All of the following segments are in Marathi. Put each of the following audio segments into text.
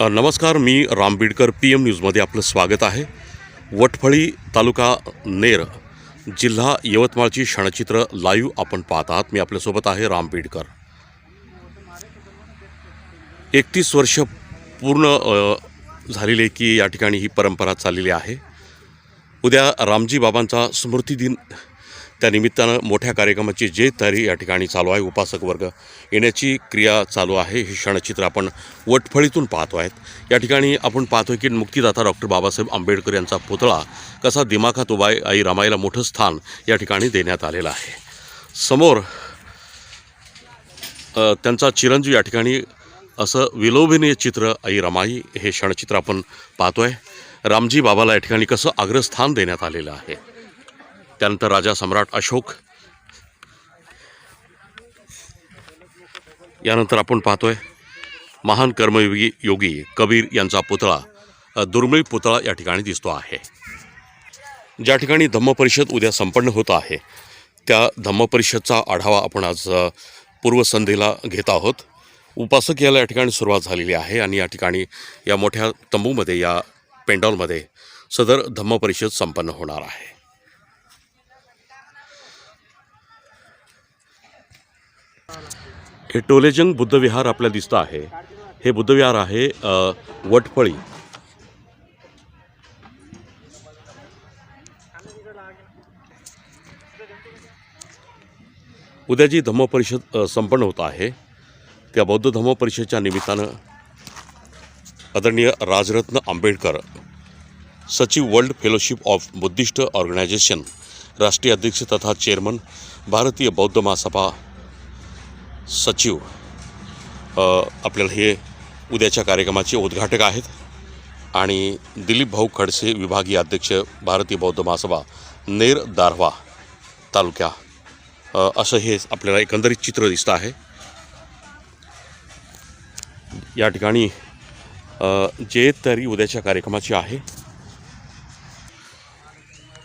नमस्कार मी रामबीडकर पी एम न्यूजमध्ये आपलं स्वागत आहे. वटफळी तालुका नेर जिल्हा यवतमाळची क्षणचित्र लाईव्ह आपण पाहत आहात. मी आपल्यासोबत आहे रामबीडकर. एकतीस वर्ष पूर्ण झालेले की या ठिकाणी ही परंपरा चाललेली आहे. उद्या रामजी बाबांचा स्मृती त्या त्यानिमित्तानं मोठ्या कार्यक्रमाची जे तयारी या ठिकाणी चालू आहे उपासक वर्ग येण्याची क्रिया चालू आहे. हे क्षणचित्र आपण वटफळीतून पाहतो आहेत. या ठिकाणी आपण पाहतोय की मुक्तीदाता डॉक्टर बाबासाहेब आंबेडकर यांचा पुतळा कसा दिमाखात उभा आहे. आई रमाईला मोठं स्थान या ठिकाणी देण्यात आलेलं आहे. समोर त्यांचा चिरंजीव या ठिकाणी असं विलोभनीय चित्र आई रमाई हे क्षणचित्र आपण पाहतो आहे रामजी बाबाला या ठिकाणी कसं अग्रस्थान देण्यात आलेलं आहे. त्यानंतर राजा सम्राट अशोक. यानंतर आपण पाहतोय महान कर्मयोगी योगी कबीर यांचा पुतळा दुर्मिळ पुतळा या ठिकाणी दिसतो आहे. ज्या ठिकाणी धम्मपरिषद उद्या संपन्न होत आहे त्या धम्मपरिषदचा आढावा आपण आज अ, पूर्वसंध्येला घेत आहोत. उपासक याला या ठिकाणी सुरुवात झालेली आहे आणि या ठिकाणी या मोठ्या तंबूमध्ये या पेंडॉलमध्ये सदर धम्मपरिषद संपन्न होणार आहे. हे टोलेजंग बुद्धविहार आपल्याला दिसतं आहे. हे बुद्धविहार आहे वटफळी उद्या जी धम्मपरिषद परिषद संपन्न होत आहे त्या बौद्ध धम्मपरिषदेच्या निमित्तानं आदरणीय राजरत्न आंबेडकर सचिव World Fellowship of Buddhist Organisation राष्ट्रीय अध्यक्ष तथा चेअरमन भारतीय बौद्ध महासभा सचिव आपल्याला हे उद्याच्या कार्यक्रमाचे उद्घाटक आहेत आणि दिलीप भाऊ खडसे विभागीय अध्यक्ष भारतीय बौद्ध महासभा नेर दारवा तालुक्या. असं हे आपल्याला एकंदरीत चित्र दिसतं आहे. या ठिकाणी जे तरी उद्याच्या कार्यक्रमाची आहे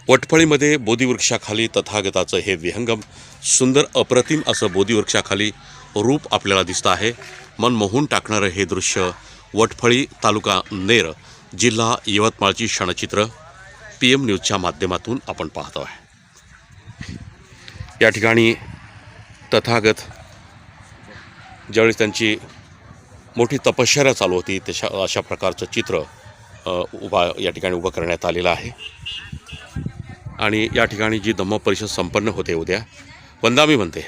वटफळीमध्ये बोधीवृक्षाखाली तथागताचं हे विहंगम सुंदर अप्रतिम असं बोधीवृक्षाखाली रूप आपल्याला दिसतं आहे. मन मोहून टाकणारं हे दृश्य वटफळी तालुका नेर जिल्हा यवतमाळची क्षणचित्र. पी एम न्यूजच्या माध्यमातून आपण पाहतो आहे या ठिकाणी तथागत ज्यावेळेस त्यांची मोठी तपश्चर्या चालू होती तशा अशा प्रकारचं चित्र उभा या ठिकाणी उभं करण्यात आलेलं आहे. आणि या ठिकाणी जी धम्म परिषद संपन्न होते उद्या वंदामी म्हणते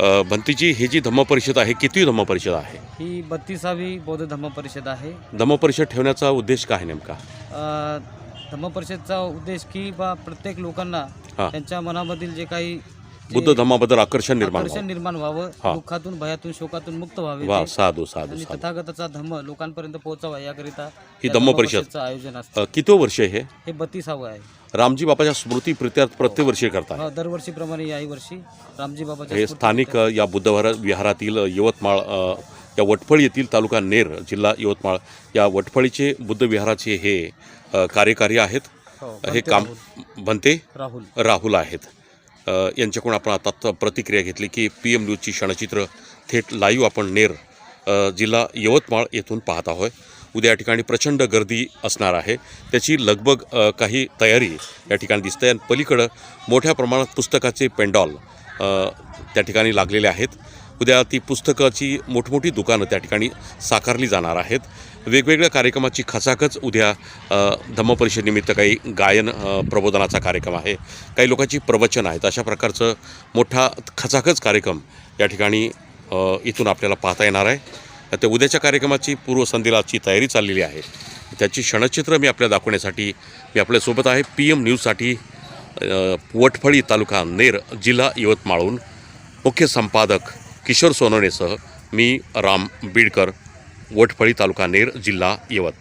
अ, भंतीची ही जी धम्म परिषद आहे किती धम्म परिषद आहे? ही बत्तीसावी बौद्ध धम्म परिषद आहे. धम्म परिषद ठेवण्याचा उद्देश काय आहे नेमका? धम्म परिषदचा उद्देश की बा प्रत्येक लोकांना. त्यांच्या मनामधील जे काही बुद्ध धम्माबद्दल आकर्षण निर्माण आकर्षण व्हावं. निर्माण व्हावं. हा. दुःखातून भयातून शोकातून मुक्त व्हावे वा ते. साधू साधू आणि साधू. तथागताचा धम्म लोकांपर्यंत पोहोचावा याकरिता ही या धम्म परिषद. परिषदचं आयोजन असतं. अ, किती वर्ष हे? हे बत्तीसावं आहे. रामजी बाबाच्या स्मृती प्रित्यार्थ प्रत्येक वर्षी करतात हो, दरवर्षीप्रमाणे याही वर्षी रामजी बाबाच्या हे स्मृती- स्थानिक अ, या बुद्धवरा विहारातील अ, यवतमाळ अ, या वटफळ येथील तालुका नेर जिल्हा यवतमाळ या वटफळीचे बुद्ध विहाराचे हे अ, कार्यकारी आहेत. हो, हे काम. बनते? राहुल. राहुल आहेत. यांच्याकडून आपण आता प्रतिक्रिया घेतली की पी एम न्यूजची क्षणचित्र थेट लाईव्ह आपण नेर जिल्हा यवतमाळ येथून पाहत आहोत. उद्या या ठिकाणी प्रचंड गर्दी असणार आहे. त्याची लगबग काही तयारी या ठिकाणी दिसते. आणि पलीकडं मोठ्या प्रमाणात पुस्तकाचे पेंडॉल त्या ठिकाणी लागलेले आहेत. उद्या ती पुस्तकाची मोठमोठी दुकानं त्या ठिकाणी साकारली जाणार आहेत. वेगवेगळ्या कार्यक्रमाची खचाखच उद्या अ, धम्मपरिषदेनिमित्त काही गायन प्रबोधनाचा कार्यक्रम आहे. काही लोकांची प्रवचन आहेत. अशा प्रकारचं मोठा खचाखच कार्यक्रम या ठिकाणी इथून आपल्याला पाहता येणार आहे. ते उद्याच्या कार्यक्रमाची पूर्वसंध्येलाची तयारी चाललेली आहे. त्याची क्षणचित्र मी आपल्या दाखवण्यासाठी मी आपल्यासोबत आहे. पी एम न्यूजसाठी वटफळी तालुका नेर जिल्हा यवतमाळहून मुख्य संपादक किशोर सोनवणेसह मी राम बीडकर वटफळी तालुका नेर जिल्हा यवतमाळ.